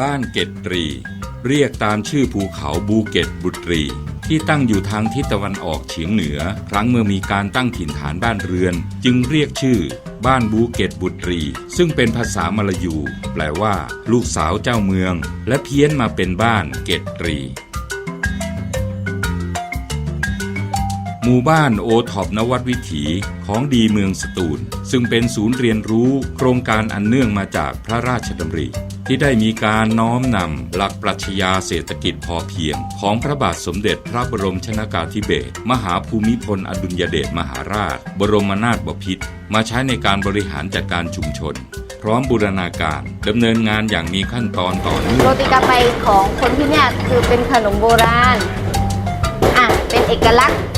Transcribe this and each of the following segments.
บ้านเกตตรี เรียกตามชื่อภูเขาบูเกตบุตรี ที่ตั้งอยู่ทางทิศตะวันออกเฉียงเหนือ ครั้งเมื่อมีการตั้งถิ่นฐานบ้านเรือน จึงเรียกชื่อ บ้านบูเกตบุตรี ซึ่งเป็นภาษามลายู แปลว่า ลูกสาวเจ้าเมือง และเพี้ยนมาเป็นบ้านเกตตรี หมู่บ้านโอท็อปนวัดวิถีของดีเมืองสตูล ซึ่งเป็นศูนย์เรียนรู้โครงการอันเนื่องมาจากพระราชดำริ ที่ได้มีการน้อมนำหลักปรัชญาเศรษฐกิจพอเพียง ของพระบาทสมเด็จพระบรมชนากาธิเบศรมหาภูมิพลอดุลยเดชมหาราช บรมนาถบพิตรมาใช้ในการบริหารจัดการชุมชน พร้อมบูรณาการดำเนินงานอย่างมีขั้นตอนต่อเนื่องโรตีกาไปของคนที่เนี่ยคือเป็นขนมโบราณอะเป็นเอกลักษณ์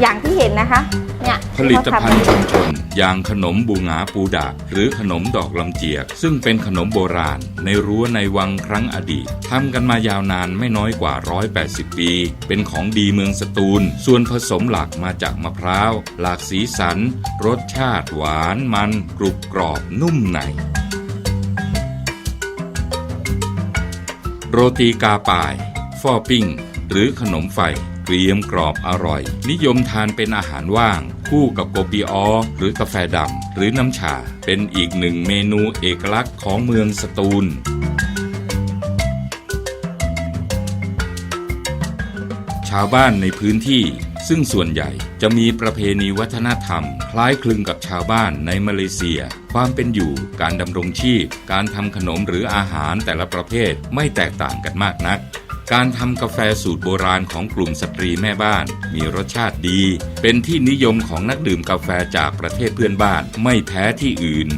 อย่างที่เห็นนะคะ เนี่ยผลิตภัณฑ์ชุมชน อย่างขนมบูงาปูดาหรือขนมดอกลำเจียก ซึ่งเป็นขนมโบราณ ในรั้วในวังครั้งอดีตทำกันมายาวนานไม่น้อยกว่า 180 ปี เป็นของดีเมืองสตูล ส่วนผสมหลักมาจากมะพร้าว หลากสีสัน รสชาติหวานมัน กรุบกรอบนุ่มในโรตีกาป่าย ฟอปิ้ง หรือขนมไฟ เกรียมกรอบอร่อย นิยมทานเป็นอาหารว่าง คู่กับโกปิออหรือกาแฟดำหรือน้ำชา เป็นอีกหนึ่งเมนูเอกลักษณ์ของเมืองสตูลชาวบ้านในพื้นที่ซึ่งส่วนใหญ่จะมีประเพณีวัฒนธรรม คล้ายคลึงกับชาวบ้านในมาเลเซีย ความเป็นอยู่การดำรงชีพ การทำขนมหรืออาหารแต่ละประเภทไม่แตกต่างกันมากนัก การทำกาแฟสูตรโบราณของกลุ่มสตรีแม่บ้าน มีรสชาติดี เป็นที่นิยมของนักดื่มกาแฟจากประเทศเพื่อนบ้านไม่แพ้ที่อื่น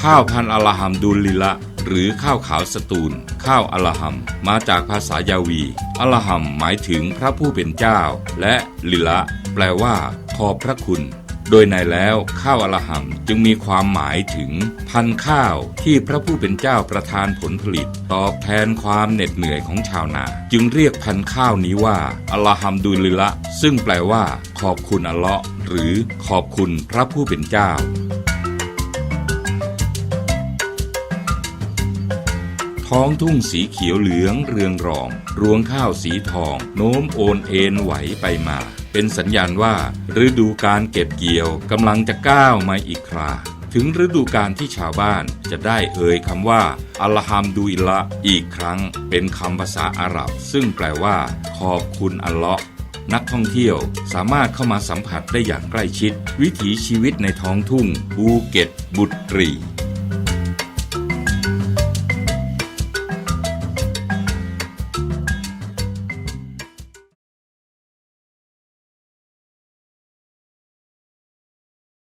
ข้าวพันอัลฮัมดุลลิละ หรือข้าวขาวสตูล ข้าวอัลฮัมมาจากภาษายาวีอัลฮัมหมายถึงพระผู้เป็นเจ้า และลิละ แปลว่า ขอบพระคุณ โดยในแล้วข้าวอลหัมจึงมีความหมายถึงพันข้าวที่พระผู้เป็นเจ้าประทานผลผลิต ตอบแทนความเหน็ดเหนื่อยของชาวนา จึงเรียกพันข้าวนี้ว่าอลหัมดุลลิละ ซึ่งแปลว่า ขอบคุณอัลเลาะห์หรือขอบคุณพระผู้เป็นเจ้า ท้องทุ่งสีเขียวเหลืองเรืองรอง รวงข้าวสีทอง โน้มโอนเอ็นไหวไปมา เป็นสัญญาณว่าฤดูการเก็บเกี่ยวกำลังจะก้าวมาอีกคราถึงฤดูการที่ชาวบ้านจะได้เอ่ยคำว่า อัลฮัมดุลิลละอีกครั้ง เป็นคำภาษาอาหรับ ซึ่งแปลว่า ขอบคุณอัลเลาะห์นักท่องเที่ยวสามารถเข้ามาสัมผัสได้อย่างใกล้ชิด วิถีชีวิตในท้องทุ่ง บูเก็ต บุตรี